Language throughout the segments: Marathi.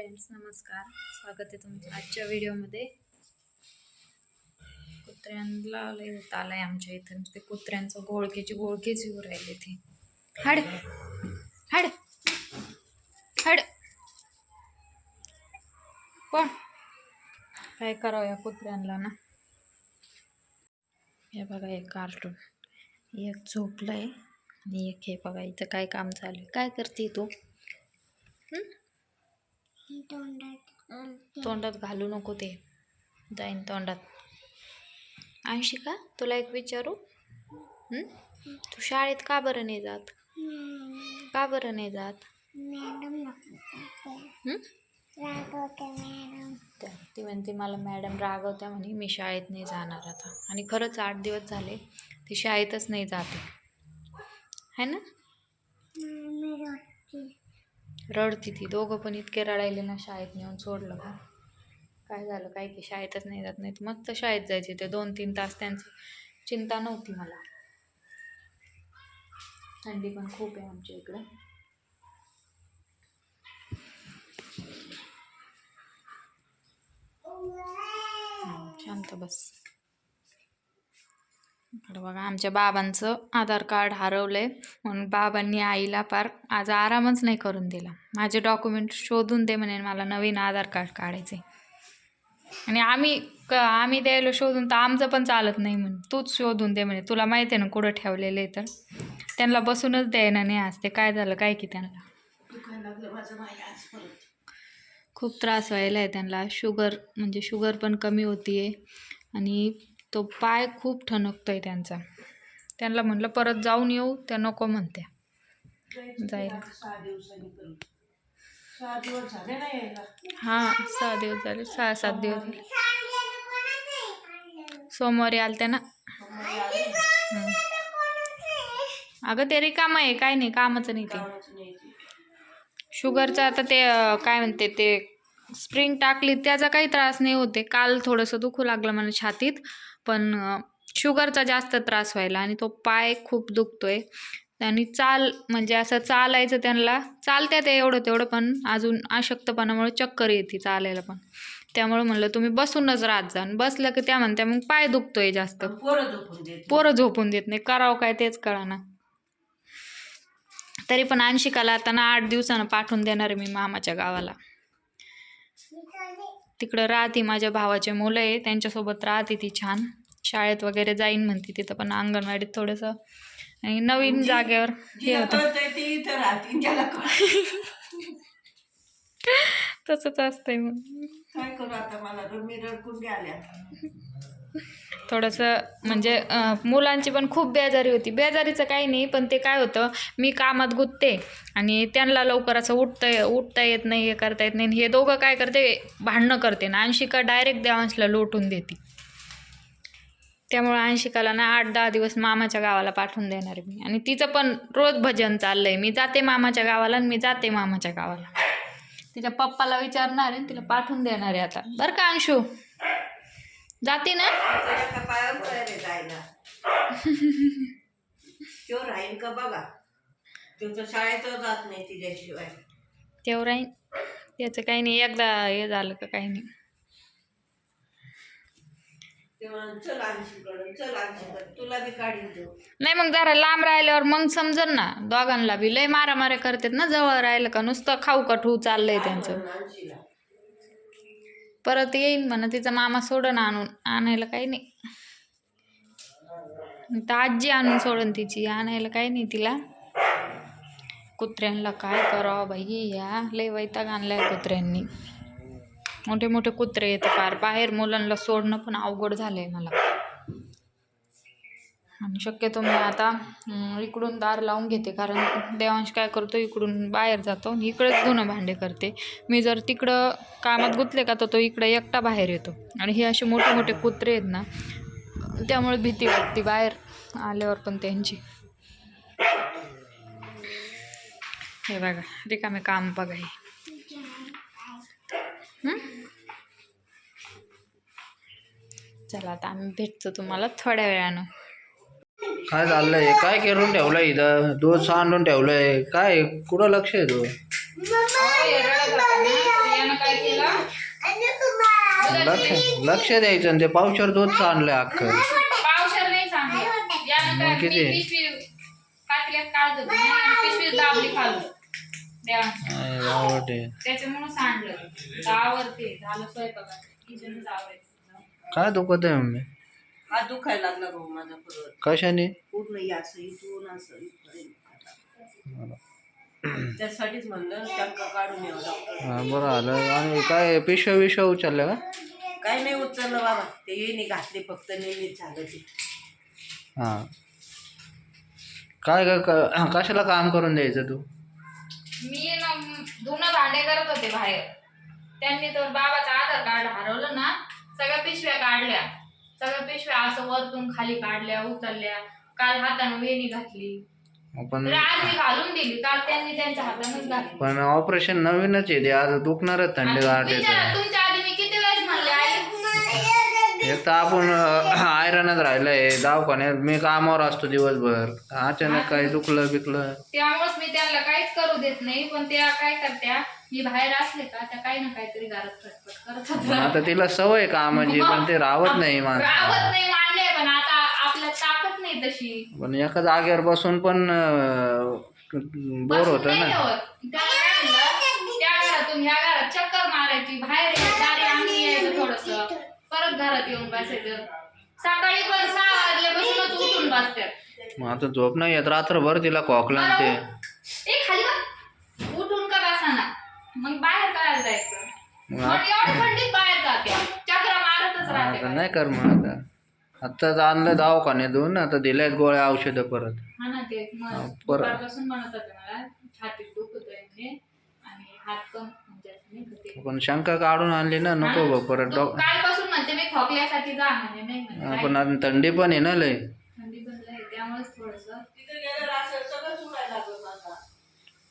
फ्रेंड्स नमस्कार. स्वागत आहे तुमचं आजच्या व्हिडिओमध्ये. कुत्र्यांना लय होत आहे आमच्या इथं. नुसते कुत्र्यांचं घोळकेची घोळकेच येऊ राहिले ते. हाड. हाड. हाड. पण काय करावं या कुत्र्यांना ना? हे बघा एक कार्टून एक झोपलंय आणि एक हे बघा इथं काय काम चालू आहे? काय करते तू? तोंडात घालू नको ते. जाईन तोंडात. अंशिका तुला एक विचारू? तू शाळेत का बरं नाही जात? का बरं नाही जात? ती म्हणते मला मॅडम रागवत्या म्हणे मी शाळेत नाही जाणार आता. आणि खरंच आठ दिवस झाले ती शाळेतच नाही जाते. है ना? रडती ती. दोघं पण इतके रडायले ना शाळेत नेऊन सोडलं का? काय झालं? काय की शाळेतच नाही जात नाही तर मस्त शाळेत जायचे. ते दोन तीन तास त्यांची चिंता नव्हती मला. थंडी पण खूप आहे आमच्या इकडं. हो, शांत बस. इकडं बघा आमच्या बाबांचं आधार कार्ड हरवलंय. म्हणून बाबांनी आईला फार आज आरामच नाही करून दिला. माझे डॉक्युमेंट शोधून दे म्हणे मला नवीन आधार कार्ड काढायचे आणि आम्ही क आम्ही द्यायला शोधून तर आमचं पण चालत नाही म्हणे. तूच शोधून दे म्हणे. तुला माहिती आहे ना कुठं ठेवलेलं आहे तर. त्यांना बसूनच द्यायला नाही आज. ते काय झालं काय की त्यांना? खूप त्रास व्हायला आहे त्यांना. शुगर म्हणजे शुगर पण कमी होती आहे आणि तो पाय खूप ठणकतो आहे त्यांचा. त्यांना म्हटलं परत जाऊन येऊ त्या नको म्हणत्या. जाईल. हां सहा दिवस झाले सहा सात दिवस झाले. सोमवारी आलत्या ना? अगं ते रिकाम आहे काय नाही कामाचं नाही ते. शुगरचं आता ते काय म्हणते ते स्प्रिंग टाकली त्याचा काही त्रास नाही होते काल थोडंसं दुखू लागलं मला छातीत. पण शुगरचा जास्त त्रास व्हायला आणि तो पाय खूप दुखतोय. आणि चाल म्हणजे असं चालायचं त्यांना चालत्या ते एवढं तेवढं पण अजून अशक्तपणामुळे चक्कर येते चालायला पण. त्यामुळे म्हणलं तुम्ही बसूनच राहत जा बसलं की त्या म्हणत्या मग पाय दुखतोय जास्त. पोरं झोपून देत नाही. करावं काय तेच कळाना. तरी पण अंशिकाला आता ना आठ दिवसानं पाठवून देणार आहे मी मामाच्या गावाला. तिकडं राहते माझ्या भावाचे मुलं आहे त्यांच्यासोबत राहते ती छान. शाळेत वगैरे जाईन म्हणते तिथं पण अंगणवाडीत थोडंसं. आणि नवीन जागेवर हे होतं. तसंच असतंय मग. काय करू आता मला रडकून गेल्या थोडंसं म्हणजे मुलांची पण खूप बेजारी होती. बेजारीचं काही नाही पण ते काय होतं मी कामात गुंतते आणि त्यांना लवकर असं उठता उठता येत नाही हे करता येत नाही आणि हे दोघं काय करते भांडणं करते ना अंशिका डायरेक्ट देवांशला लोटून देते. त्यामुळं अंशिकाला ना आठ दहा दिवस मामाच्या गावाला पाठवून देणार आहे मी. आणि तिचं पण रोज भजन चाललंय. मी जाते मामाच्या गावाला आणि मी जाते मामाच्या गावाला. तिच्या पप्पाला विचारणार आहे आणि तिला पाठवून देणार आहे आता. बरं का अंशू? जाते ना? तयार आहे जायला तो राहील का बघा? तो तर शाळेत जात नाही तिच्याशिवाय. तेवढं राहीन. त्याचं काही नाही एकदा हे झालं का काही नाही. तेव्हा चल आणशीकडं चल आणशीकडं तुला बी काढीन देऊ. नाही मग जरा लांब राहिल्यावर मग समजन ना. दोघांना बी लय मारामाऱ्या करतात ना जवळ राहिलं का नुसतं खाऊ कठू चाललंय त्यांचं. परत येईन म्हणा तिचा मामा सोडन आणून. आणायला काही नाही. तर आजी आणून सोडन तिची आणायला काही नाही तिला. कुत्र्यांना काय करावं बाई या लय वैताग आणलाय कुत्र्यांनी. मोठे मोठे कुत्रे येतं फार बाहेर मुलांना सोडणं पण अवघड झालंय मला. आणि शक्यतो मी आता इकडून दार लावून घेते. कारण देवांश काय करतो इकडून बाहेर जातो आणि इकडेच धुणं भांडे करते. मी जर तिकडं कामात गुंतले का तर तो इकडे एकटा बाहेर येतो. आणि हे असे मोठे मोठे कुत्रे आहेत ना त्यामुळे भीती वाटते बाहेर आल्यावर पण त्यांची. हे बघा रिकामे काम बघा हे. चला आता आम्ही भेटतो तुम्हाला थोड्या वेळानं. काय चाललंय? काय करून ठेवलंय इथं? दूध सांडून ठेवलंय. काय? कुठं लक्ष आहे तू लक्ष लक्ष द्यायचं ते पावशर दूध आणलंय अख्खं. मग किती? आवडते काय दुखत आहे मम्मी? हात दुखायला लागला भाऊ माझा परत कशाने? पूर्ण हे असं इथून असं इथपर्यंत. त्यासाठीच म्हणलं शंका काढून यावं डॉक्टर हा बरं आलं. आणि काय पिशव्या विषय उचलल्या का? काही नाही उचललं बाबा. ते येणे घातले फक्त नेहमीच झालं ते हां. काय काय क- कशाला काम करून द्यायचं तू? मी ना धुणं भांडे करत होते बाहेर. त्यांनी तर बाबाचं आधार कार्ड हरवलं ना सगळ्या पिशव्या काढल्या. पिशव्या असं वरतून खाली काढल्या उचलल्या काल हातानं वेणी घातली. पण तर आज मी घालून दिली काल त्यांनी त्यांच्या हातानंच घातली. पण ऑपरेशन नवीनच आहे ते आज दुखणारच थंडी विचारा तुमच्या आधी मी किती वेळेस म्हणले आई एक तर आपण आयरनच राहिलंय. दवाखान्यात मी कामावर असतो दिवसभर. अचानक काही दुखलं बिकलं त्यामुळेच मी त्यांना काहीच करू देत नाही पण त्या काय करत्या मी बाहेर असले का त्या काही ना काहीतरी खटपट करत. आता तिला सवय कामाची पण ते राहत नाही माणसं. राहत नाही पण आता आपल्यात ताकद नाही तशी. पण एका जागेवर बसून पण बोर होतं ना. काय त्या घरातून ह्या घरात चक्कर मारायची बाहेर यायचं, दारी अंगणी यायचं थोडस परत घरात येऊन बसायचं. सकाळी पण सहा वाजल्यापासूनच उठून बसतात मग आता झोप नाही येत रात्रभर तिला खोकला आणि ते ए खाली बघ. उठून का बसाना? मग बाहेर करायला जायचं. मग मग एवढं थंडीत बाहेर जाते. चक्र मारतच आता नाही कर मग आता. आत्ताच आणलं दवाखान्यातून आता दिल्यात गोळ्या औषधं परत. हा ना ते हा, मग परत. दुपारपासून म्हणत होते मला छातीत दुखत आहे आणि हात पण पण शंका काढून आणली ना नको बघ परत तो डॉ कालपासून म्हणते मी खोकल्यासाठी जा म्हणे नाही म्हणे पण आता थंडी पण आहे ना लय थंडी पण लय त्यामुळेच थोडस.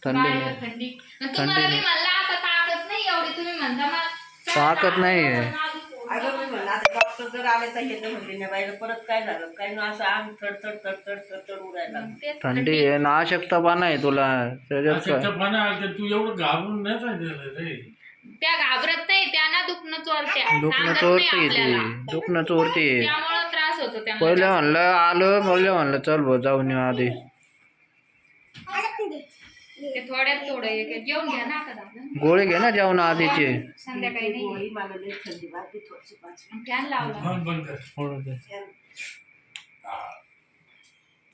थंडी काय गं थंडी. मग तुम्हाला मी म्हणलं आता ताकद नाही एवढी तुम्ही म्हणता मग ताकद नाही आहे. अगं मी म्हणलं आता डॉक्टर जर आले तर येतं म्हणते नाही बाईला परत काय झालं? काही ना असं अंग थडथड थडथड थडथड उडायला लागलं. तेच थंडी आहे नाशक्तपणा आहे तुला त्याच्यात काय? अशक्तपणा आलं तू एवढं घाबरून नाही सांगितलं रे. त्या घाबरत नाही त्यांना दुखणं चोरत्या. दुखणं सांगत नाही चोरते आपल्याला. ती दुखणं चोरते. त्यामुळं त्रास होतो त्यांना पहिले म्हणलं आलो पहिले म्हणलं चल भाऊ जाऊन येऊ आधी. ते थोड्यात थोडं एक जेवण घ्या ना आता दादा. गोळी घे ना जेवण आधीचे. संध्याकाळी नाही. गोळी मला लई थंडी वाजते थोडीशी पाच फॅन लावला. फोन बंद कर.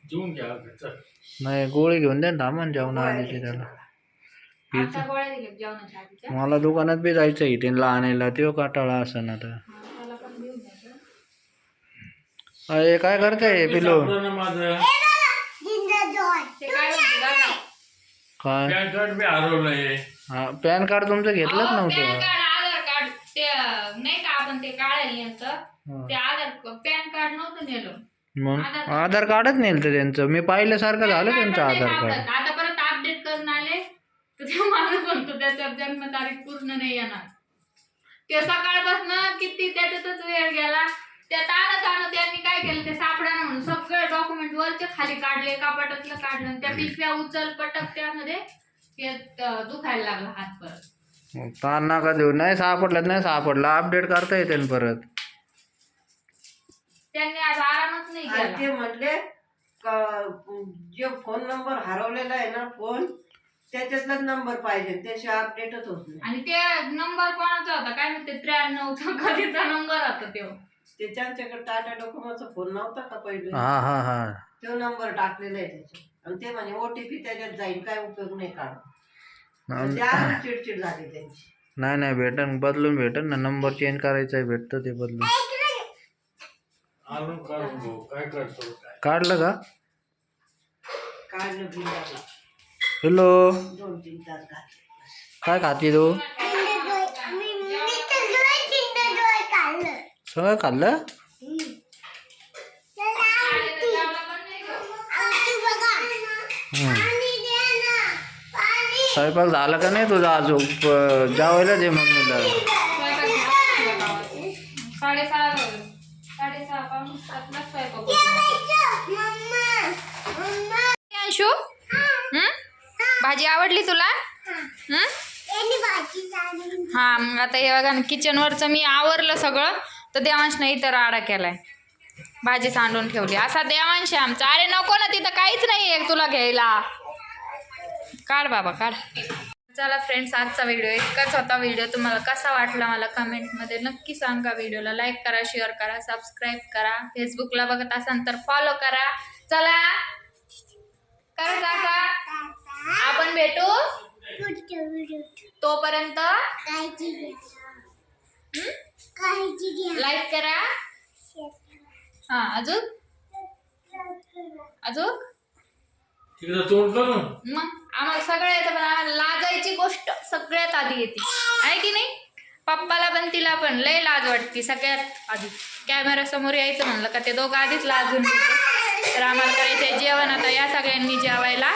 जेवून घ्या आता, चल. नाही गोळी घेऊन दे ना थांबा ना जेवण आधीचे त्याला. आता गोळ्या दिल्या जेवणाच्या आधीच्या. मला दुकानात बी जायचं आहे तिला आणायला तो काटाळा असं आता. हा, त्याला पण देऊन द्यायचं. अरे काय करताय पिलो सापडलं ना माझं ते काय म्हणते बघा. काय? पॅन कार्ड बी हरवलंय हा. पॅन कार्ड तुमचं घेतलंच अहो, पॅन नव्हतं कार्ड आधार कार्ड ते अं, नाही का आपण ते काढायला यांचं हा. ते आधार पॅन कार्ड नव्हतं नेलं. मग? आधार कार्डच नेलं त्यांचं. मी पाहिल्यासारखं झालं त्यांचं आधार कार्ड. आता परत अपडेट करून आले. तर ते माणूस म्हणतो त्याच्या जन्मतारीख पूर्ण नाही येणार. ते सकाळपासून किती त्याच्यातच वेळ गेला. त्या ताणं ताणं त्यांनी काय केलं? ते म्हणून सगळे डॉक्युमेंट वरचे खाली काढले कपाटातलं काढलं आणि त्या पिशव्या उचल पटक त्यामध्ये दुखायला लागला हात परत मग ताण नका देऊ नाही सापडलं नाही सापडलं. अपडेट करता येते ना परत. त्यांनी आज आरामच नाही आणि केला. ते म्हणले का जे फोन नंबर हरवलेला आहे ना फोन त्याच्यातलाच नंबर पाहिजे. त्याशिवाय अपडेटच होत नाही. आणि ते नंबर कोणाचा होता? काय म्हणते? त्र्याण्णवचा कधीचा नंबर होता तो. ते त्यांच्याकडे टाटा डोकोमोचा फोन नव्हता का पहिले? हा हा हा. तो नंबर टाकलेला आहे त्याच्यात. आणि ते म्हणे ओटीपी त्याच्यात जाईल काय उपयोग नाही काढून चिडचिड झाली त्यांची. नाही नाही भेटन बदलून भेटन ना. नंबर चेंज करायचा आहे भेटतं ते बदलून. आणून काढून भाऊ काय करतो? काय काढलं का? काढलं हॅलो दोन तीन तास घातले. काय खाते तू? सगळं खाल्लं? स्वयंपाक झाला का नाही तुझा अजून जावायला दे मम्मीला. अंशू? भाजी आवडली तुला? हा? मग आता हे बघा किचनवरचं मी आवरलं सगळं तर देवांशनं इथं राडा केलाय. भाजी सांडून ठेवली. असा देवांश आमचा. अरे नको ना तिथं काहीच नाही आहे तुला घ्यायला. काढ बाबा काढ. चला फ्रेंड्स आजचा व्हिडिओ इतकाच होता. व्हिडिओ तुम्हाला कसा वाटला मला कमेंटमध्ये नक्की सांगा. व्हिडिओला लाईक करा शेअर करा सबस्क्राईब करा. फेसबुकला बघत असाल तर फॉलो करा. चला. करा काका. आपण भेटू? तोपर्यंत? लाईक करा. हा अजून? अजून? तिकडं तोंड करून मग आम्हाला सगळं येतं पण आम्हाला लाजायची गोष्ट सगळ्यात आधी येते. आहे की नाही? पप्पाला पण तिला पण लय लाज वाटते सगळ्यात आधी. कॅमेरा समोर यायचं म्हणलं का ते दोघं आधीच लाजून घेते तर आम्हाला करायचंय जेवण. आता या सगळ्यांनी जेवायला